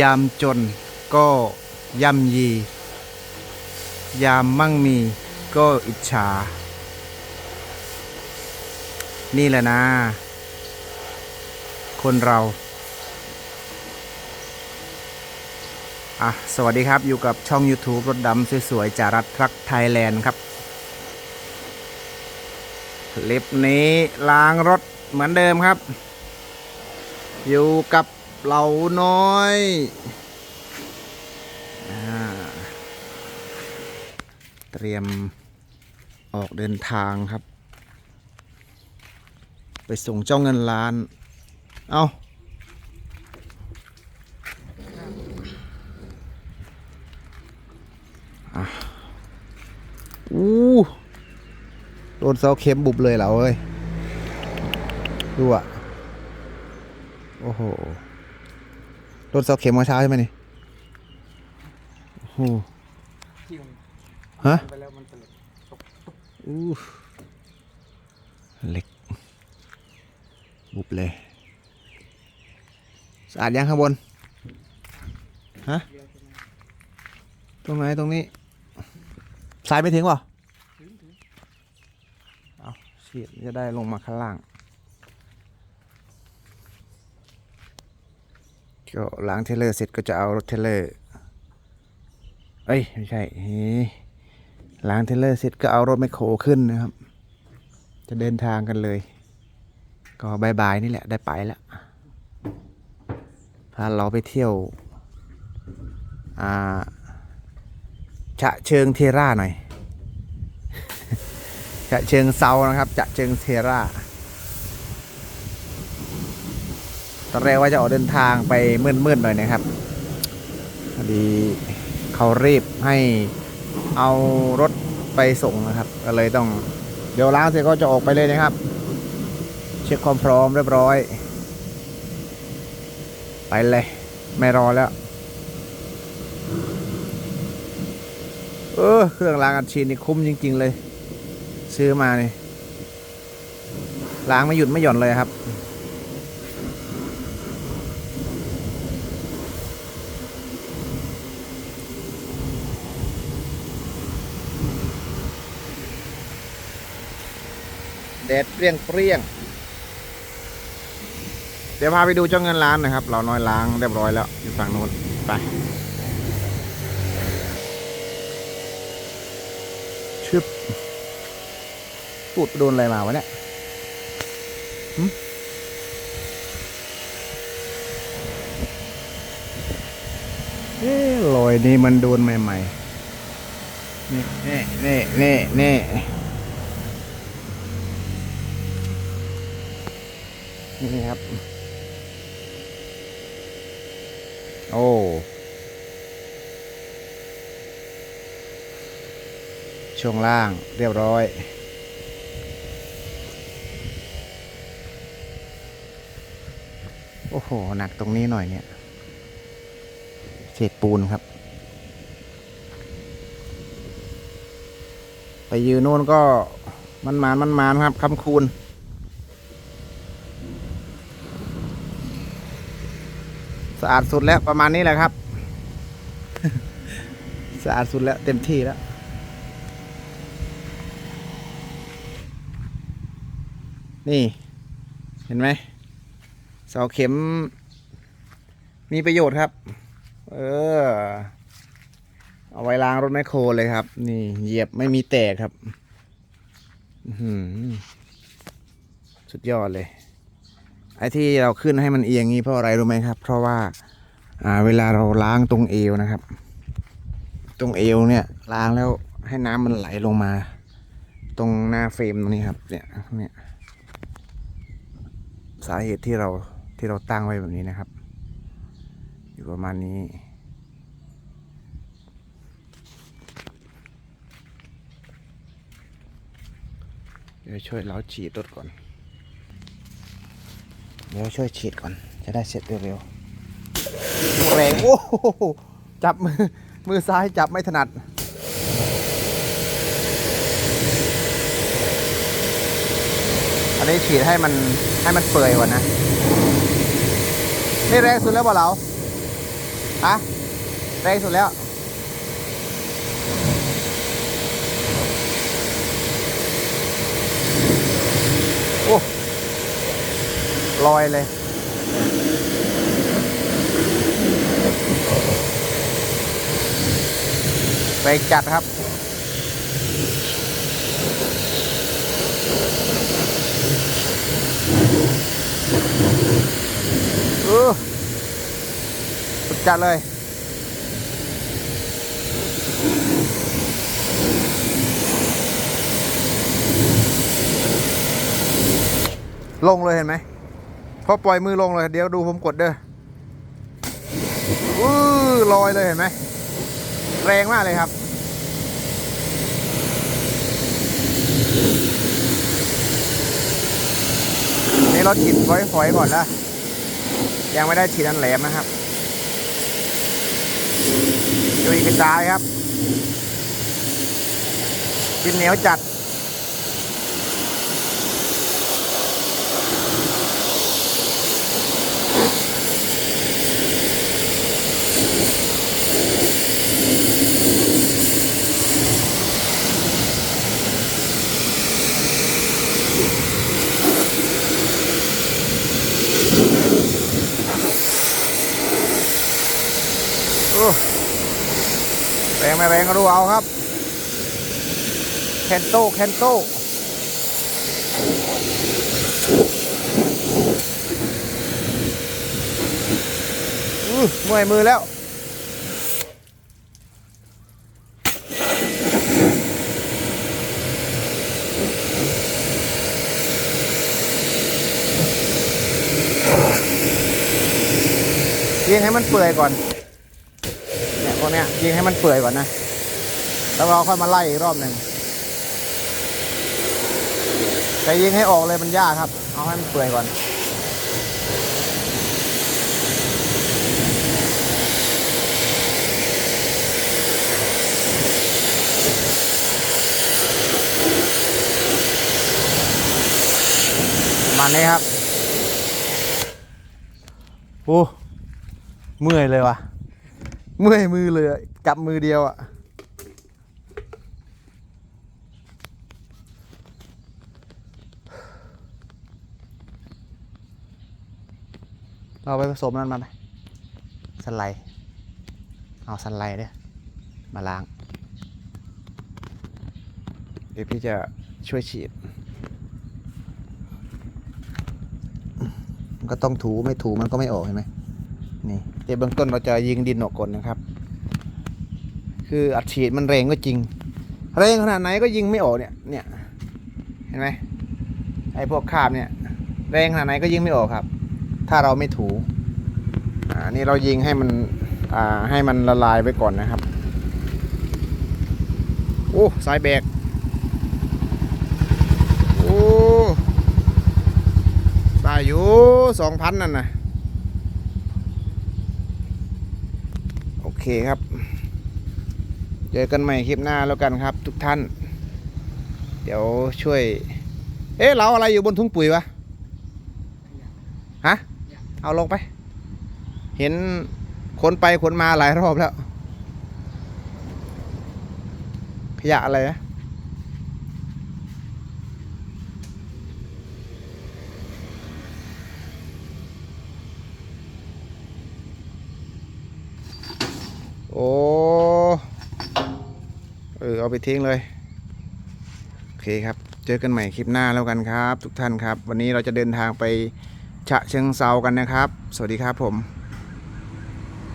ยามจนก็ย่ำยี ยามมั่งมีก็อิจฉา นี่แหละนะ คนเรา อะ สวัสดีครับอยู่กับช่อง YouTube รถดำสวยๆจารัดทรักไทยแลนด์ครับคลิปนี้ล้างรถเหมือนเดิมครับ อยู่กับ เหล่าน้อยอเตรียมออกเดินทางครับ ไปส่งเจ้าเงินล้าน เอาอะอู้โดนเสาเข็มบุบเลยเหรอเอ้ยดูอะโอ้โห โดนเสาเข็มเมื่อเช้าใช่ไหมนี่โอ้โหที่มันฮะไปแล้วมันเป็นเหล็กตกอู้เหล็กบุบเลยสะอาดยังข้างบนฮะเดียวใช่ไหมตรงไหนตรงนี้สายไม่ถึงเปล่ะถึงถึงเอาฉีดจะได้ลงมาข้างล่าง ก็ล้างเทเลอร์เสร็จก็จะเอารถเทเลอร์เอ้ยไม่ใช่เฮ้ล้างเทเลอร์เสร็จก็เอารถแมคโครขึ้นนะครับ จะเดินทางกันเลย ก็บายบายนี่แหละได้ไปแล้วพาเราไปเที่ยวอ่าฉะเชิงเทราหน่อยฉะเชิงเซานะครับฉะเชิงเทรา ตอนแรกว่าจะออกเดินทางไปมืดๆหน่อยนะครับพอดีเขารีบให้เอารถไปส่งนะครับ ก็เลยต้องเดี๋ยวล้างเสร็จก็จะออกไปเลยนะครับ เช็คความพร้อมเรียบร้อย ไปเลย ไม่รอแล้ว เออเครื่องล้างอัดฉีดนี่คุ้มจริง ๆ เลย ซื้อมานี่ล้างไม่หยุดไม่หย่อนเลยครับ แดดเปรี้ยงเปรี้ยงเดี๋ยวพาไปดูเจ้าเงินล้านนะครับ เราน้อยล้างเรียบร้อยแล้วอยู่ฝั่งโน้นไปชึบปูดโดนอะไรมาวะเนี่ยเอ๊ะรอยนี้มันโดนใหม่ๆ นี่นี่นี่นี่นี่ นี่ครับ โอ้ช่วงล่างเรียบร้อยโอ้โห หนักตรงนี้หน่อยเนี่ย เศษปูนครับ ไปยืนโน่นก็มันมานมันมานครับคำคูณะอาดสุดแล้วประมาณนี้แหละครับ สะอาดสุดแล้วเต็มที่แล้วนี่ เห็นไหมเสาเข็ม มีประโยชน์ครับ เออ เอาไว้ล้างรถแมคโครเลยครับ นี่เหยียบไม่มีแตกครับสุดยอดเลย ไอ้ที่เราขึ้นให้มันเอียงงี้เพราะอะไรรู้ไหมครับ เพราะว่าอ่าเวลาเราล้างตรงเอวนะครับ ตรงเอวเนี่ยล้างแล้วให้น้ำมันไหลลงมา ตรงหน้าเฟรมตรงนี้ครับ เนี่ยเนี่ยสาเหตุที่เราที่เราตั้งไว้แบบนี้นะครับ อยู่ประมาณนี้เดี๋ยวช่วยเราฉีดรถก่อน เดี๋ยวช่วยฉีดก่อน จะได้เสร็จเร็วๆแรงโอ้โหจับมือ มือซ้ายจับไม่ถนัด อันนี้ฉีดให้มันให้มันเปื่อยก่อนนะ นี่แรงสุดแล้วเปล่าเราฮะแรงสุดแล้ว โอ้ ลอยเลยแรงจัดครับเออจัดเลยลงเลยเห็นไหม พอปล่อยมือลงเลย เดี๋ยวดูผมกดเด้ออื้อลอยเลยเห็นไหม แรงมากเลยครับ นี่เราฉีดฝอยๆก่อนนะยังไม่ได้ฉีดอันแหลมนะครับดุยกระจายครับดินเหนียวจัด โอ้ แรงรงก็ดูเอาครับแคนโต้แคนโตอื้อเมื่อยมือแล้วยิงให้มันเปื่อยก่อน เนี่ยพวกเนี้ยยิงให้มันเปื่อยก่อนนะ แล้วเราค่อยมาไล่อีกรอบหนึ่งแต่ยิงให้ออกเลยมันยากครับ เอาให้มันเปื่อยก่อนมานี้ครับ โอ้ เมื่อยเลยวะเมื่อยมือเลย จับมือเดียวอะ เราไปผสมนั่นมาไหมสไลด์เอาสไลด์เนี่ยมาล้าง เดี๋ยวพี่จะช่วยฉีดมันก็ต้องถูไม่ถูมันก็ไม่ออกเห็นไหมนี่เดี๋ยวเบื้องต้นเราจะยิงดินออกก่อนนะครับ คืออัดฉีดมันแรงก็จริง แรงขนาดไหนก็ยิงไม่ออกเนี่ย เนี่ย เห็นไหมไอ้พวกคาบเนี่ย แรงขนาดไหนก็ยิงไม่ออกครับ ถ้าเราไม่ถูอ่านี่เรายิงให้มันอ่าให้มันละลายไปก่อนนะครับโอ้สายแบกโอ้ได้อยู่สองพันนั่นนะโอเคครับ เจอกันใหม่คลิปหน้าแล้วกันครับ ทุกท่าน เดี๋ยวช่วย เอ๊ะเราอะไรอยู่บนทุ่งปุ๋ยวะฮะ เอาลงไป เห็นขนไปขนมาหลายรอบแล้ว ขยะอะไรนะโอ้ เออ เอาไปทิ้งเลย โอเคครับ เจอกันใหม่คลิปหน้าแล้วกันครับ ทุกท่านครับ วันนี้เราจะเดินทางไป ฉะเชิงเซากันนะครับ สวัสดีครับผม